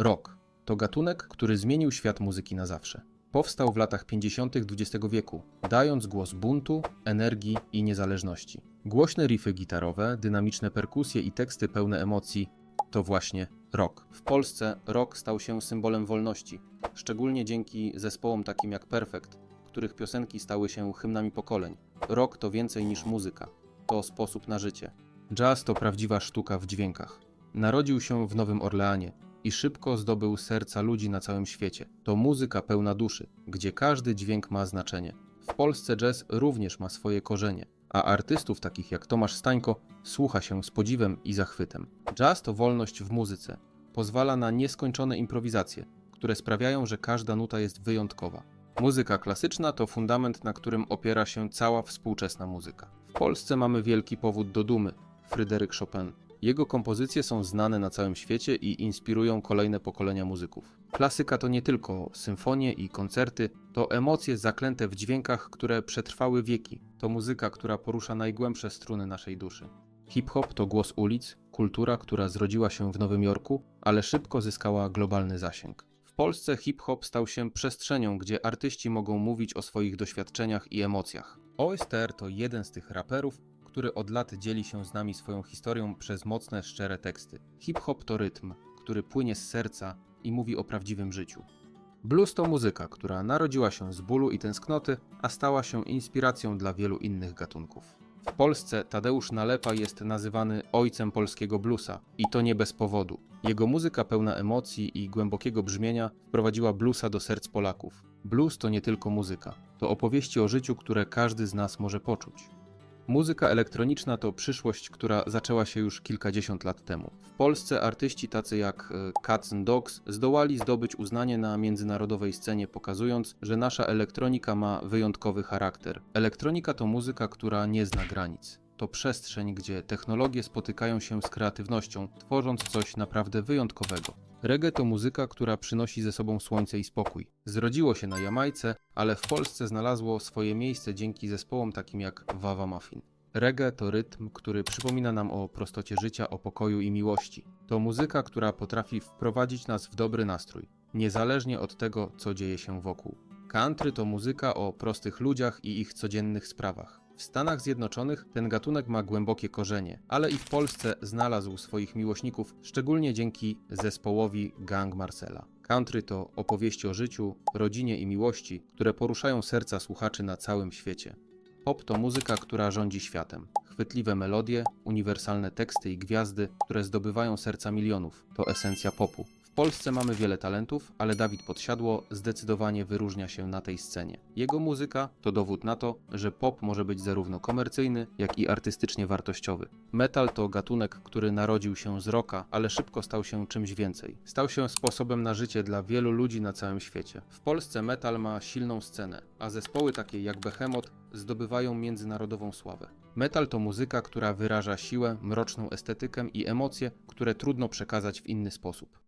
Rock to gatunek, który zmienił świat muzyki na zawsze. Powstał w latach 50. XX wieku, dając głos buntu, energii i niezależności. Głośne riffy gitarowe, dynamiczne perkusje i teksty pełne emocji to właśnie rock. W Polsce rock stał się symbolem wolności, szczególnie dzięki zespołom takim jak Perfect, których piosenki stały się hymnami pokoleń. Rock to więcej niż muzyka, to sposób na życie. Jazz to prawdziwa sztuka w dźwiękach. Narodził się w Nowym Orleanie i szybko zdobył serca ludzi na całym świecie. To muzyka pełna duszy, gdzie każdy dźwięk ma znaczenie. W Polsce jazz również ma swoje korzenie, a artystów takich jak Tomasz Stańko słucha się z podziwem i zachwytem. Jazz to wolność w muzyce. Pozwala na nieskończone improwizacje, które sprawiają, że każda nuta jest wyjątkowa. Muzyka klasyczna to fundament, na którym opiera się cała współczesna muzyka. W Polsce mamy wielki powód do dumy Fryderyk Chopin. Jego kompozycje są znane na całym świecie i inspirują kolejne pokolenia muzyków. Klasyka to nie tylko symfonie i koncerty, to emocje zaklęte w dźwiękach, które przetrwały wieki. To muzyka, która porusza najgłębsze struny naszej duszy. Hip-hop to głos ulic, kultura, która zrodziła się w Nowym Jorku, ale szybko zyskała globalny zasięg. W Polsce hip-hop stał się przestrzenią, gdzie artyści mogą mówić o swoich doświadczeniach i emocjach. OSTR to jeden z tych raperów, który od lat dzieli się z nami swoją historią przez mocne, szczere teksty. Hip-hop to rytm, który płynie z serca i mówi o prawdziwym życiu. Blues to muzyka, która narodziła się z bólu i tęsknoty, a stała się inspiracją dla wielu innych gatunków. W Polsce Tadeusz Nalepa jest nazywany ojcem polskiego bluesa i to nie bez powodu. Jego muzyka pełna emocji i głębokiego brzmienia wprowadziła bluesa do serc Polaków. Blues to nie tylko muzyka, to opowieści o życiu, które każdy z nas może poczuć. Muzyka elektroniczna to przyszłość, która zaczęła się już kilkadziesiąt lat temu. W Polsce artyści tacy jak e, Cats Dogs zdołali zdobyć uznanie na międzynarodowej scenie, pokazując, że nasza elektronika ma wyjątkowy charakter. Elektronika to muzyka, która nie zna granic. To przestrzeń, gdzie technologie spotykają się z kreatywnością, tworząc coś naprawdę wyjątkowego. Reggae to muzyka, która przynosi ze sobą słońce i spokój. Zrodziło się na Jamajce, ale w Polsce znalazło swoje miejsce dzięki zespołom takim jak Wawa Muffin. Reggae to rytm, który przypomina nam o prostocie życia, o pokoju i miłości. To muzyka, która potrafi wprowadzić nas w dobry nastrój, niezależnie od tego, co dzieje się wokół. Country to muzyka o prostych ludziach i ich codziennych sprawach. W Stanach Zjednoczonych ten gatunek ma głębokie korzenie, ale i w Polsce znalazł swoich miłośników, szczególnie dzięki zespołowi Gang Marcela. Country to opowieści o życiu, rodzinie i miłości, które poruszają serca słuchaczy na całym świecie. Pop to muzyka, która rządzi światem. Chwytliwe melodie, uniwersalne teksty i gwiazdy, które zdobywają serca milionów to esencja popu. Polsce mamy wiele talentów, ale Dawid Podsiadło zdecydowanie wyróżnia się na tej scenie. Jego muzyka to dowód na to, że pop może być zarówno komercyjny, jak i artystycznie wartościowy. Metal to gatunek, który narodził się z rocka, ale szybko stał się czymś więcej. Stał się sposobem na życie dla wielu ludzi na całym świecie. W Polsce metal ma silną scenę, a zespoły takie jak Behemoth zdobywają międzynarodową sławę. Metal to muzyka, która wyraża siłę, mroczną estetykę i emocje, które trudno przekazać w inny sposób.